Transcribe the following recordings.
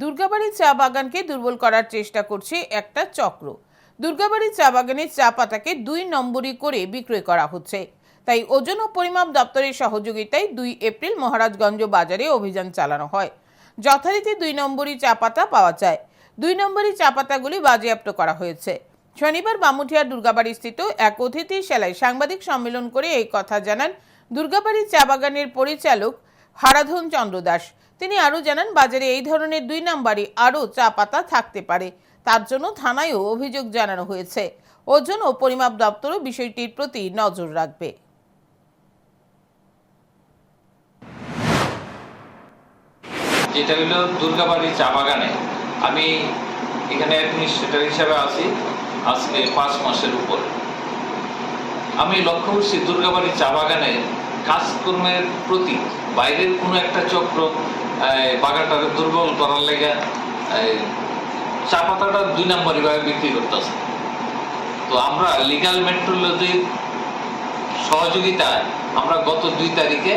দুর্গাবাড়ি চা বাগানকে দুর্বল করার চেষ্টা করছে একটা চক্র। দুর্গাবাড়ি চা বাগানের চা পাতাকে দুই নম্বরই করে বিক্রয় করা হচ্ছে। তাই ওজন ও পরিমাপ দপ্তরের সহযোগিতায় দুই এপ্রিল মহারাজগঞ্জ বাজারে অভিযান চালানো হয়। যথারীতি দুই নম্বরই চা পাতা পাওয়া যায়। দুই নম্বরই চা পাতাগুলি বাজেয়াপ্ত করা হয়েছে। শনিবার বামুঠিয়া দুর্গাবাড়ি স্থিত এক অতিথিশালায় সাংবাদিক সম্মেলন করে এই কথা জানান দুর্গাবাড়ি চা বাগানের পরিচালক হারাধন চন্দ্র দাস। তিনি আরও জানান, বাজারে এই ধরনের দুই নাম্বারই আরও চা পাতা থাকতে পারে। তার জন্য থানায়ও অভিযোগ জানানো হয়েছে। ওজন ও পরিমাপ দপ্তরও বিষয়টির প্রতি নজর রাখবে। যেটা হলো দুর্গাবাড়ি চা বাগানে। আমি এখানে অ্যাডমিনিস্ট্রেটর হিসাবে আছি, আজকে পাঁচ মাসের উপর। আমি লক্ষ্য করছি দুর্গাবাড়ি চা বাগানে কাজকর্মের প্রতি বাইরের কোনো একটা চক্র বাগানটাকে দুর্বল করার লেগে চা পাতাটা দুই নম্বরই ভাবে বিক্রি করতেছে। তো আমরা লিগাল মেট্রোলজির সহযোগিতায় আমরা গত দুই তারিখে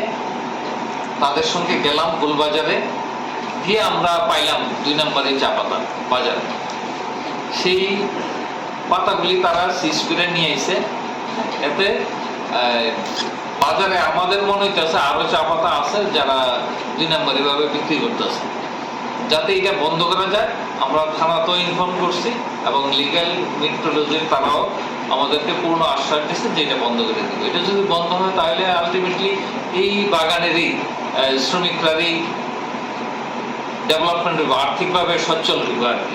তাদের সঙ্গে গেলাম গোলবাজারে, গিয়ে আমরা পাইলাম দুই নম্বরে চা পাতা বাজারে। সেই পাতাগুলি তারা সিজ করে নিয়ে এসে এতে বাজারে আমাদের মনে হইতেছে আরও চা পাতা আছে যারা দুই নম্বরে ভাবে বিক্রি করতেছে। যাতে এটা বন্ধ করা যায়, আমরা থানাতেও ইনফর্ম করছি এবং লিগ্যাল মেট্রোলজির তারাও আমাদেরকে পূর্ণ আশ্বাস দিচ্ছে যে এটা বন্ধ করে দেবে। এটা যদি বন্ধ হয়, তাহলে আলটিমেটলি এই বাগানেরই শ্রমিকরারই ডেভেলপমেন্ট আর্থিকভাবে সচ্ছল হইব আর কি।